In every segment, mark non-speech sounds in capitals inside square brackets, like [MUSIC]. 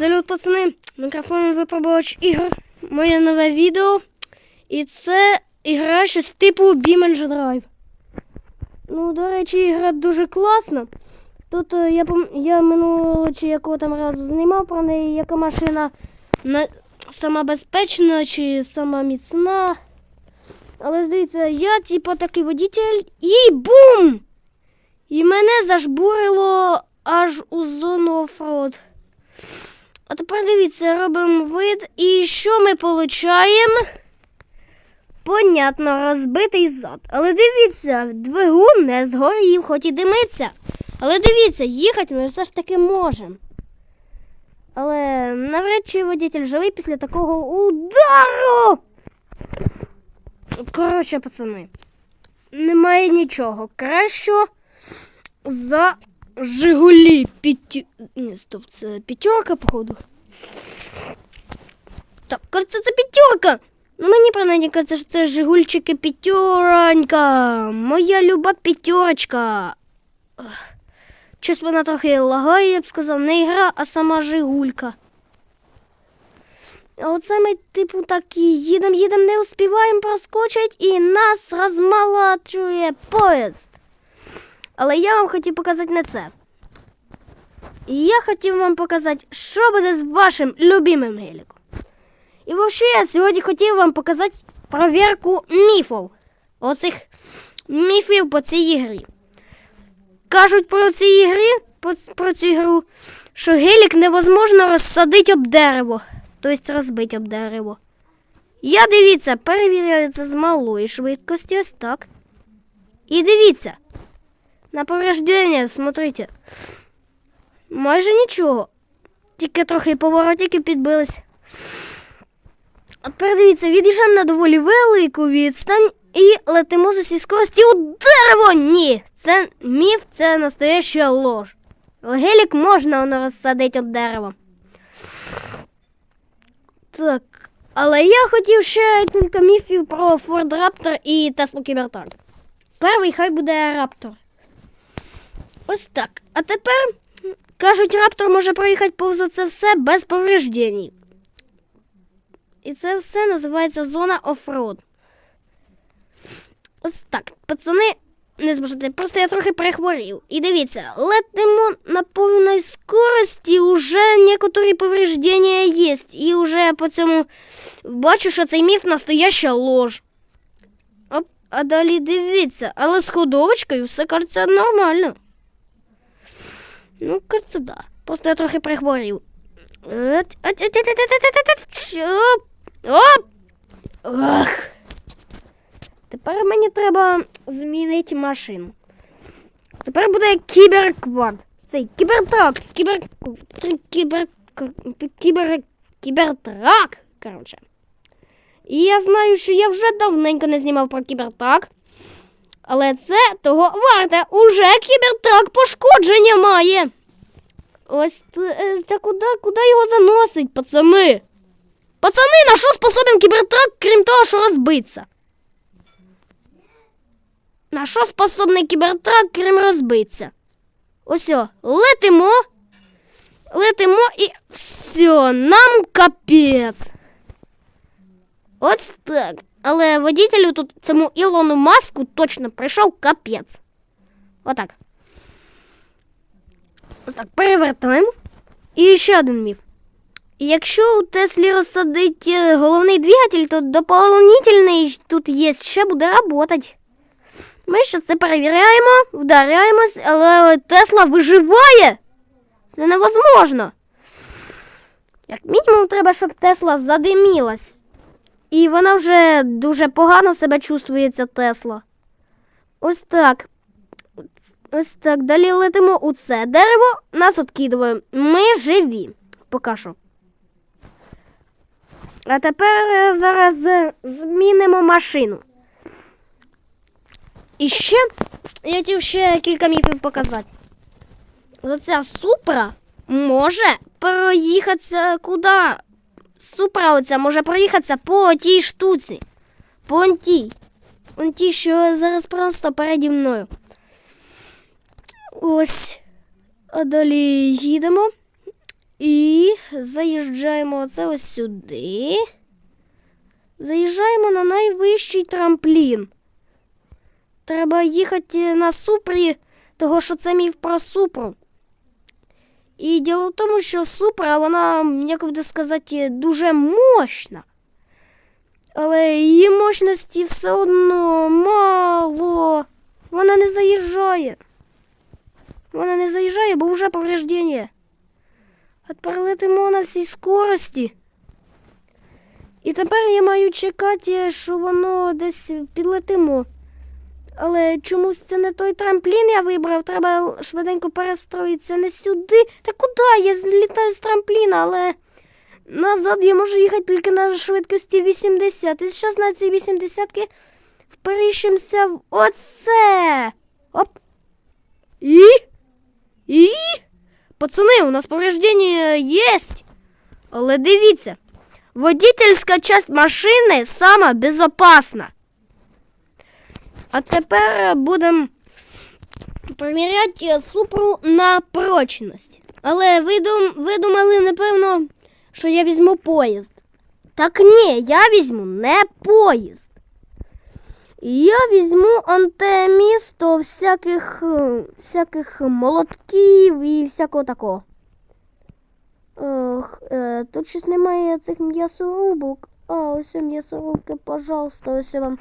Салют, пацани! Мікрофон випробувач ігор. Моє нове відео. І це ігра щось типу Beamer Drive. Ну, до речі, ігра дуже класна. Тут е, я, я минулого чи якого там разу знімав про неї, яка машина на... сама безпечна чи сама міцна. Але здається, я типу такий водитель і бум! І мене зажбурило аж у зону оффроуд. А тепер дивіться, робимо вид. І що ми получаємо? Понятно, розбитий зад. Але дивіться, двигун не згорів, хоч і димиться. Але дивіться, їхати ми все ж таки можемо. Але навряд чи водитель живий після такого удару. Коротше, пацани, немає нічого кращого за Жигулі п'яті... Ні, стоп, це п'ятерка, походу. Так, кажется, це п'ятерка. Ну мені принаймні кажеться, що це Жигульчики п'ятеронька. Моя люба п'ятерочка. Щось вона трохи лагає, я б сказав, не ігра, а сама Жигулька. А оце ми, типу, такі їдем, їдем, не успіваємо проскочить і нас розмалачує поїзд. Але я вам хотів показати не це. Я хотів вам показати, що буде з вашим любимим геліком. І взагалі я сьогодні хотів вам показати провірку міфів. Оцих міфів по цій ігрі. Кажуть про цій ігрі, про, про цю ігру, що гелік невозможно розсадити об дерево, тобто розбити об дерево. Я дивіться, перевіряю це з малої швидкості, ось так. І дивіться. На повреждення, смотрите. Майже нічого. Тільки трохи поворотики підбились. От передивіться, від'їжджаємо на доволі велику відстань і летимо з усій скорості у дерево. Ні, це міф, це настояща лож. Гелік можна воно розсадити об дерево. Так. Але я хотів ще кілька міфів про Ford Raptor і Tesla Cybertruck. Перший хай буде Раптор. Ось так. А тепер кажуть, раптор може проїхати повз це все без повреждень. І це все називається зона оффроуд. Ось так. Пацани, не зможете, просто я трохи перехворів. І дивіться, летимо на повній скорості, уже некоторі повреждення є. І вже по цьому бачу, що цей міф настояща лож. Оп, а далі дивіться, але з ходовочкою все кажеться нормально. Ну, кажется, да. Просто я трохи прихворів. Оп! Ох. Тепер мені треба змінити машину. Тепер буде кіберквад. Цей кібертрак, кібер... кібер... кібер... кібертрак, коротше. І я знаю, що я вже давненько не знімав про кібертрак. Але це того варте. Уже кібертрак пошкодження має. Ось е, та куди, куди його заносить, пацани? Пацани, на що способен кібертрак, крім того, що розбиться? На що способний кібертрак, крім розбиться? Ось, о, летимо. Летимо і все, нам капець. Ось так. Але водителю тут цьому Ілону Маску точно прийшов капець. Отак. Ось так, перевертаємо. І ще один міф. Якщо у Теслі розсадить е, головний двигатель, то дополнительний тут є, ще буде працювати. Ми ще це перевіряємо, вдаряємось, але Тесла виживає. Це невозможно. Як мінімум, треба, щоб Тесла задимілась. І вона вже дуже погано себе чувствує, ця Тесла. Ось так. Ось так. Далі летимо у це дерево, нас откидує. Ми живі. Поки що. А тепер е, зараз змінимо машину. І ще я хотів ще кілька міфів показати. Оця супра може проїхатися куди? Супра оця може проїхатися по тій штуці. По он тій. Он тій, що зараз просто переді мною. Ось. А далі їдемо. І заїжджаємо оце ось сюди. Заїжджаємо на найвищий трамплін. Треба їхати на супрі, того що це міф про супру. І діло в тому, що супра, вона, як би сказати, дуже мощна. Але її мощності все одно мало. Вона не заїжджає. Вона не заїжджає, бо вже повреждення. А тепер летимо на всій скорості. І тепер я маю чекати, що воно десь підлетимо. Але чомусь це не той трамплін я вибрав, треба швиденько перестроїтися не сюди. Та куди? Я злітаю з трампліна, але назад я можу їхати тільки на швидкості 80. І зараз на цій 80 вперіщимося в оце. Оп. І? І? Пацани, у нас повреждення є. Але дивіться, водительська часть машини сама безопасна. А тепер будемо перевіряти супру на прочність. Але ви, дум, ви думали, напевно, що я візьму поїзд. Так ні, я візьму не поїзд. Я візьму антимісто всяких, е, всяких молотків і всякого такого. Ох, е, тут щось немає цих м'ясорубок. А, ось м'ясорубки, пожалуйста, ось вам.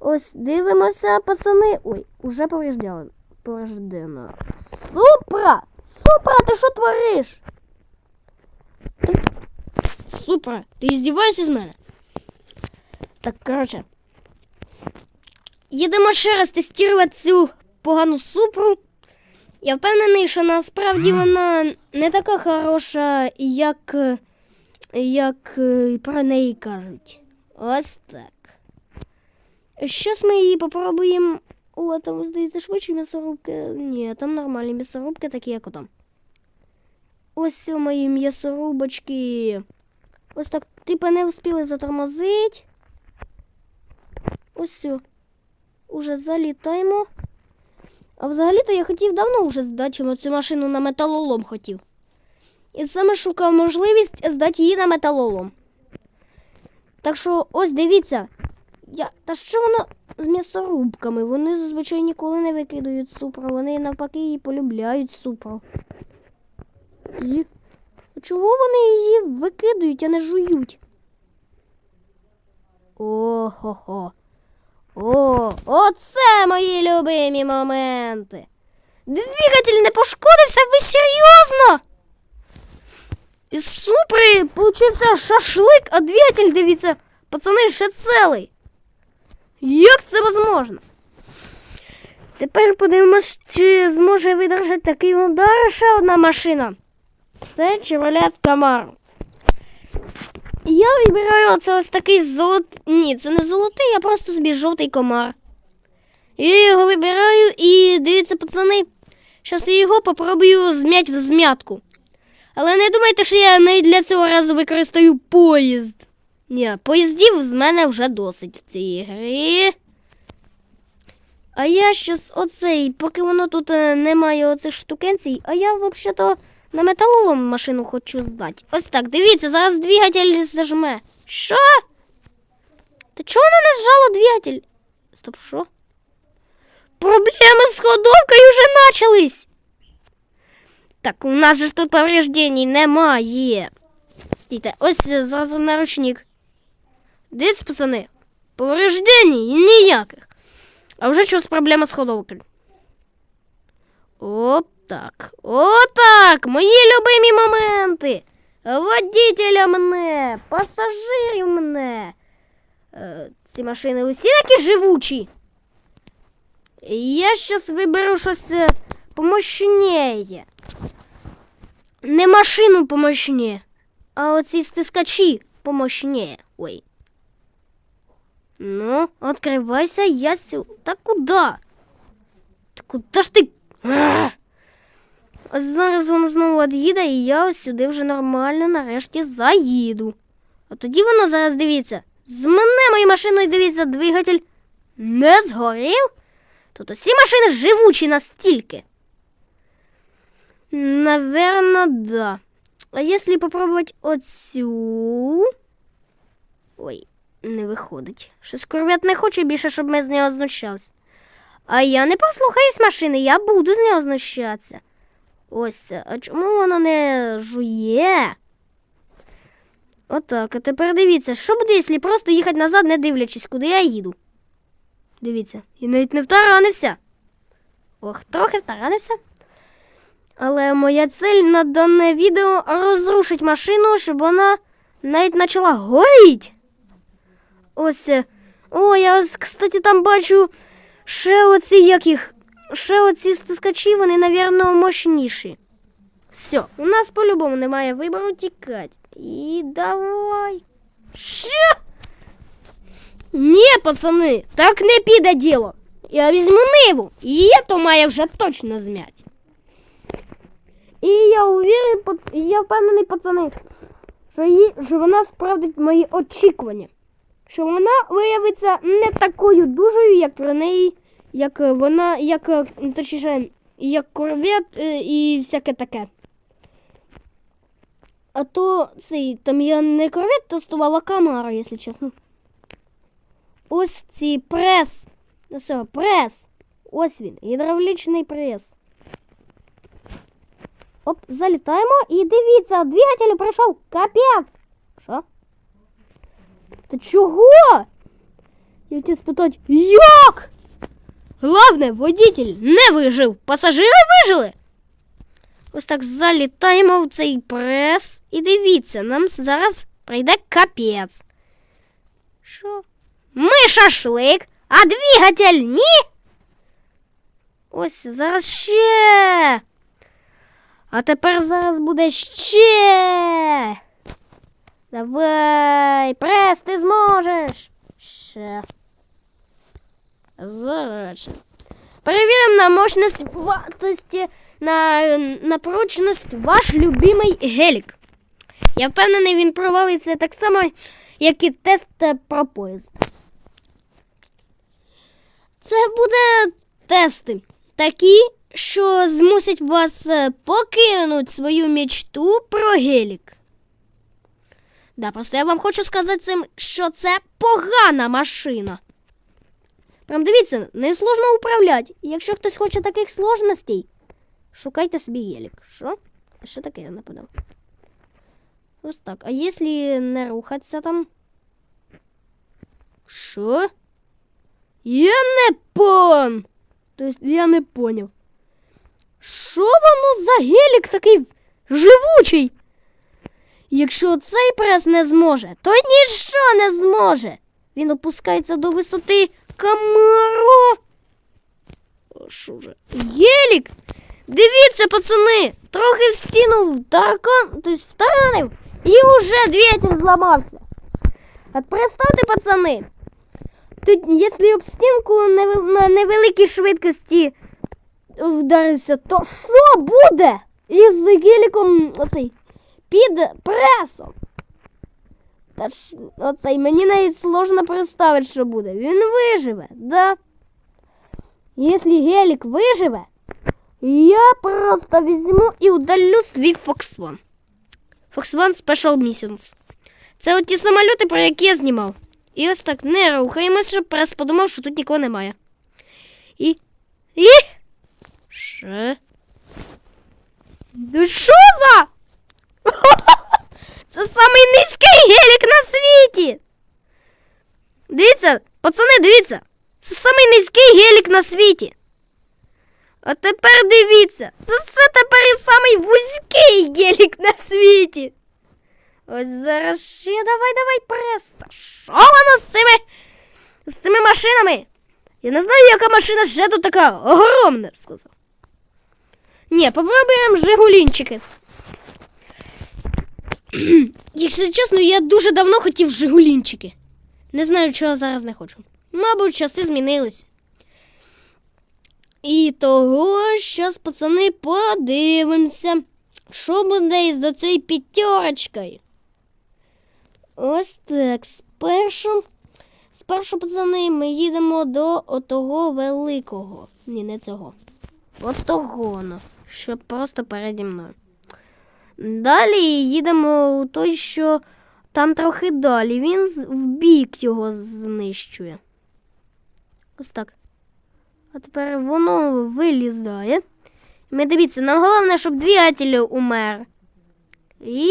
Ось дивимося, пацани. Ой, уже повреждено. Повреждено. Супра! Супра, ти що твориш? Ти... Супра, ти здіваєшся з мене? Так, коротше. Їдемо ще раз тестувати цю погану супру. Я впевнений, що насправді вона не така хороша, як, як е, про неї кажуть. Ось так. Щас ми її попробуємо. О, там, здається, швидше м'ясорубки. Ні, там нормальні м'ясорубки, такі як отам. Ось у мої м'ясорубочки. Ось так, типа не встигли затормозити. Ось все. Уже залітаємо. А взагалі-то я хотів давно вже здати цю машину на металолом хотів. І саме шукав можливість здати її на металолом. Так що, ось дивіться. Я... Та що воно з м'ясорубками? Вони зазвичай ніколи не викидають супру, вони навпаки її полюбляють супру. І... Чого вони її викидають, а не жують? О-хо-хо. О, оце мої любимі моменти. Двигатель не пошкодився, ви серйозно? Із супри получився шашлик, а двигатель, дивіться, пацани, ще цілий. Як це можливо? Тепер подивимось, чи зможе видержати такий удар ще одна машина. Це Chevrolet Camaro. Я вибираю оце ось такий золот. Ні, це не золотий, а просто собі жовтий комар. Я його вибираю і дивіться, пацани. Зараз я його попробую змять в змятку. Але не думайте, що я навіть для цього разу використаю поїзд. Ні, поїздів з мене вже досить в цій грі. А я щас оцей, поки воно тут е, немає оцих штукенцій, а я взагалі-то на металолом машину хочу здати. Ось так, дивіться, зараз двигатель зажме. Що? Та чого воно не зжало двигатель? Стоп, що? Проблеми з ходовкою вже начались. Так, у нас же тут повреждень немає. Стійте, ось е, зразу наручник. Дивіться, пацани, повреждень ніяких. А вже щось проблема з ходовкою. Оп, так. Отак. Мої любимі моменти. Водителя мене, пасажирів мене. Е, ці машини усі такі живучі. Я щас виберу щось е, помощніє. Не машину помощніє, а оці стискачі помощніє. Ой. Ну, открывайся, я сю... Та куда? Та куда ж? Ах! Ось зараз воно знову від'їде, і я ось сюди вже нормально нарешті заїду. А тоді воно зараз дивіться. З мене моєю машиною дивіться, двигатель не згорів. Тут усі машини живучі настільки. Наверно, да. А якщо попробувати оцю. Ой, не виходить. Щось корвет не хоче більше, щоб ми з нього знущалися. А я не послухаюсь машини, я буду з нього знущатися. Ось, а чому воно не жує? Отак, а тепер дивіться, що буде, якщо просто їхати назад, не дивлячись, куди я їду. Дивіться, і навіть не втаранився. Ох, трохи втаранився. Але моя цель на дане відео розрушить машину, щоб вона навіть почала горіти. Ось. е, О, я ось, кстати, там бачу ще оці як їх. Ще оці стискачі, вони, напевно, мощніші. Все, у нас по-любому немає вибору тікати. І давай. Що? Ні, пацани, так не піде діло. Я візьму ниву, і то має вже точно змять. І я уверен, я впевнений, пацани, що, її, що вона справдить мої очікування. Що вона виявиться не такою дужою, як про неї, як е, вона, як е, точніше, як корвет е, і всяке таке. А то цей, там я не корвет тестувала, а камера, якщо чесно. Ось ці прес. Ну все, прес. Ось він, гідравлічний прес. Оп, залітаємо і дивіться, двигателю прийшов капець. Що? Та чого? Я хотів спитати, як? Главне, водитель не вижив. Пасажири вижили. Ось так залітаємо в цей прес. І дивіться, нам зараз прийде капець. Що? Ми шашлик, а двигатель ні. Ось зараз ще. А тепер зараз буде ще. Давай, прес, ти зможеш. Ще. Зараз. Перевіримо на мощність вартості, на, на прочність ваш любимий гелік. Я впевнений, він провалиться так само, як і тест про поїзд. Це буде тести такі, що змусять вас е, покинути свою мечту про гелік. Да, просто я вам хочу сказати цим, що це погана машина. Прям дивіться, не сложно управляти. Якщо хтось хоче таких сложностей, шукайте собі гелік. Що? Що таке я нападав? Ось так. А якщо не рухатися там? Що? Я не пон. Тобто я не поняв. Що воно за гелік такий живучий? Якщо цей прес не зможе, то ніщо не зможе. Він опускається до висоти Камаро. Що? Гелік! Дивіться, пацани! Трохи в стіну втаркан, тобто втаранив, і вже двигатель зламався. От представте, пацани, тут, якщо об стінку на невеликій швидкості вдарився, то що буде із геліком оцей під пресом? Та ж оцей мені навіть сложно представити, що буде. Він виживе, да? Якщо гелік виживе, я просто візьму і удалю свій Fox One. Fox One Special Missions. Це от ті самоліти, про які я знімав. І ось так не рухаємося, щоб прес подумав, що тут нікого немає. І. І. Що? Ну що за? Це самий низький гелік на світі. Дивіться, пацани, дивіться. Це самий низький гелік на світі. А тепер дивіться, це ще тепер і самий вузький гелік на світі. Ось зараз ще давай, давай, прес. Та Що воно з цими, з цими машинами? Я не знаю, яка машина ще тут така огромна, сказав. Ні, попробуємо Жигулінчики. [CLEARS THROAT] Якщо чесно, я дуже давно хотів Жигулінчики. Не знаю, чого зараз не хочу. Мабуть, часи змінилися. І того, зараз, пацани, подивимося, що буде із цією п'ятерочкою. Ось так. Спершу, спершу, пацани, ми їдемо до отого великого. Ні, не цього. От ну, що просто переді мною. Далі їдемо у той, що там трохи далі. Він в бік його знищує. Ось так. А тепер воно вилізає. Ми дивіться, нам головне, щоб двигатель умер. І.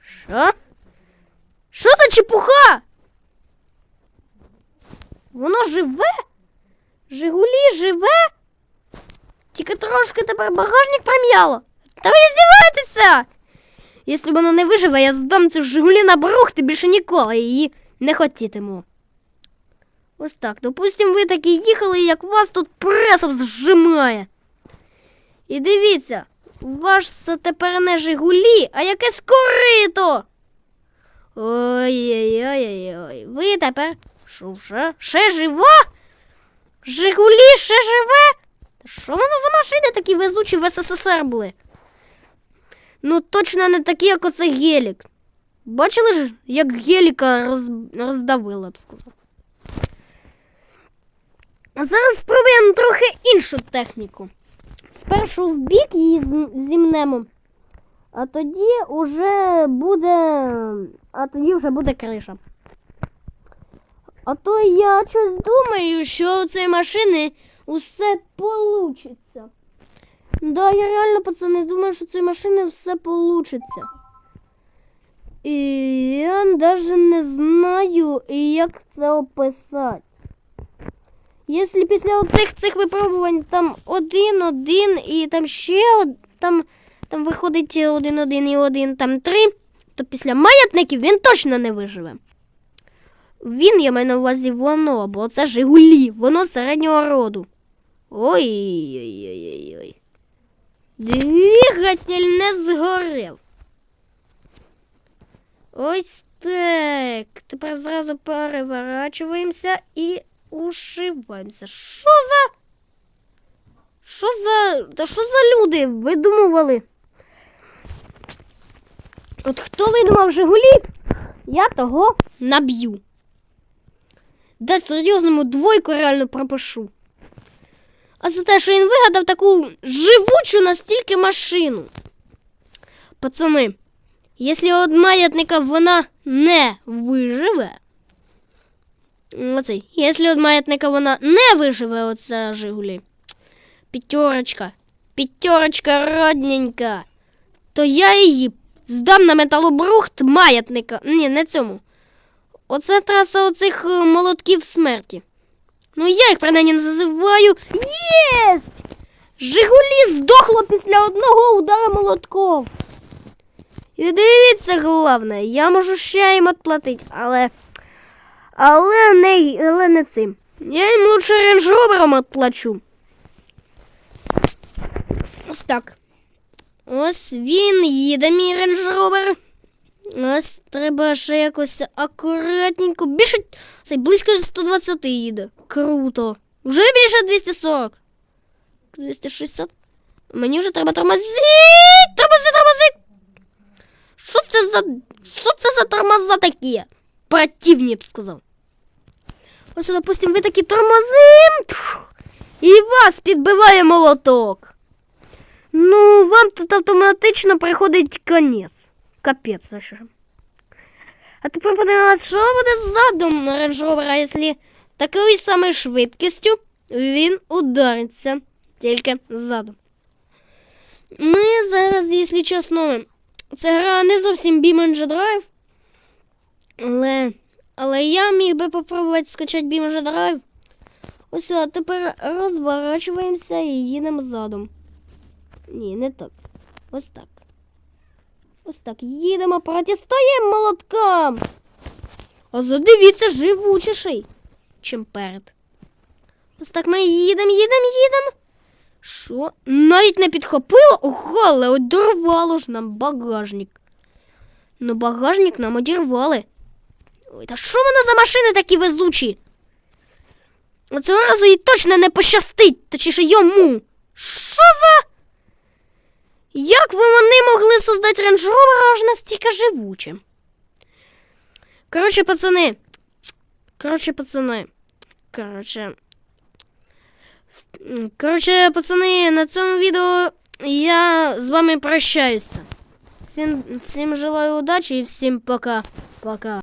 Що? Що за чепуха? Воно живе? Жигулі живе? Тільки трошки тепер багажник пром'яло. Та ви здіваєтеся! Якщо воно не виживе, я здам цю Жигулі на брухти більше ніколи її не хотітиму. Ось так. Допустим, ви таки їхали, як вас тут пресом зжимає. І дивіться, у вас це тепер не Жигулі, а якесь корито. Ой-ой-ой-ой. Ви тепер. Що вже? Ще жива? Жигулі ще живе? Що воно за машини такі везучі в СССР були? Ну, точно не такі, як оце гелік. Бачили ж, як геліка роз... роздавила, б сказав. А зараз спробуємо трохи іншу техніку. Спершу в бік її зімнемо, а тоді уже буде. А тоді вже буде криша. А то я щось думаю, що у цієї машини усе получиться. Да, я реально, пацани, думаю, що цієї машини все получиться. І я навіть не знаю, як це описати. Якщо після оцих цих випробувань там один-один і там ще там, там виходить один-один і один, там три, то після маятників він точно не виживе. Він, я маю на увазі воно, бо це Жигулі, воно середнього роду. Ой-ой-ой-ой. Двигатель не згорів. Ось так. Тепер зразу переворачуємося і ушиваємося. Що за. Що за. Та що за люди видумували? От хто видумав Жигулі, я того наб'ю. Да серйозному двойку реально пропишу. А за те, що він вигадав таку живучу настільки машину. Пацани, якщо від маятника вона не виживе. Оцей, якщо від маятника вона не виживе, оця Жигулі. П'ятерочка. П'ятерочка родненька. То я її здам на металобрухт маятника. Ні, не цьому. Оце траса оцих е, молотків смерті. Ну, я їх принаймні називаю. Єсть! Жигулі здохло після одного удара молотком. І дивіться, головне, я можу ще їм відплатити, але. Але не, але не цим. Я їм лучше рейндж-ровером відплачу. Ось так. Ось він їде, мій рейндж-ровер. Ось треба ще якось акуратненько. Більше цей близько 120 їде. Круто. Вже більше 240. 260. Мені вже треба тормозити. Тормози, тормози. Що це за. Що це за тормоза такі? Противні, я б сказав. Ось, допустим, ви такі тормозим. І вас підбиває молоток. Ну, вам тут автоматично приходить конець. Капець, що. А тепер подивимось, що буде ззаду Range Rover, якщо такою самою швидкістю він удариться тільки ззаду. Ми зараз, якщо чесно, це гра не зовсім BeamNG Drive, але, але я міг би попробувати скачати BeamNG Drive. Ось, а тепер розворачуємося і їдемо задом. Ні, не так. Ось так. Ось так. Їдемо, протистоїмо молоткам. А задивіться, живучіший, чим перед. Ось так ми їдемо, їдемо, їдемо. Що? Навіть не підхопило? Ого, але одірвало ж нам багажник. Ну, багажник нам одірвали. Ой, та що воно за машини такі везучі? Оцього разу їй точно не пощастить, точніше йому. Що за? Як ви вони могли создати Range Rover аж настільки живучим? Коротше, пацани. Коротше, пацани. Короче, Коротше, пацани, на цьому відео я з вами прощаюся. Всім, всім желаю удачі і всім пока. Пока.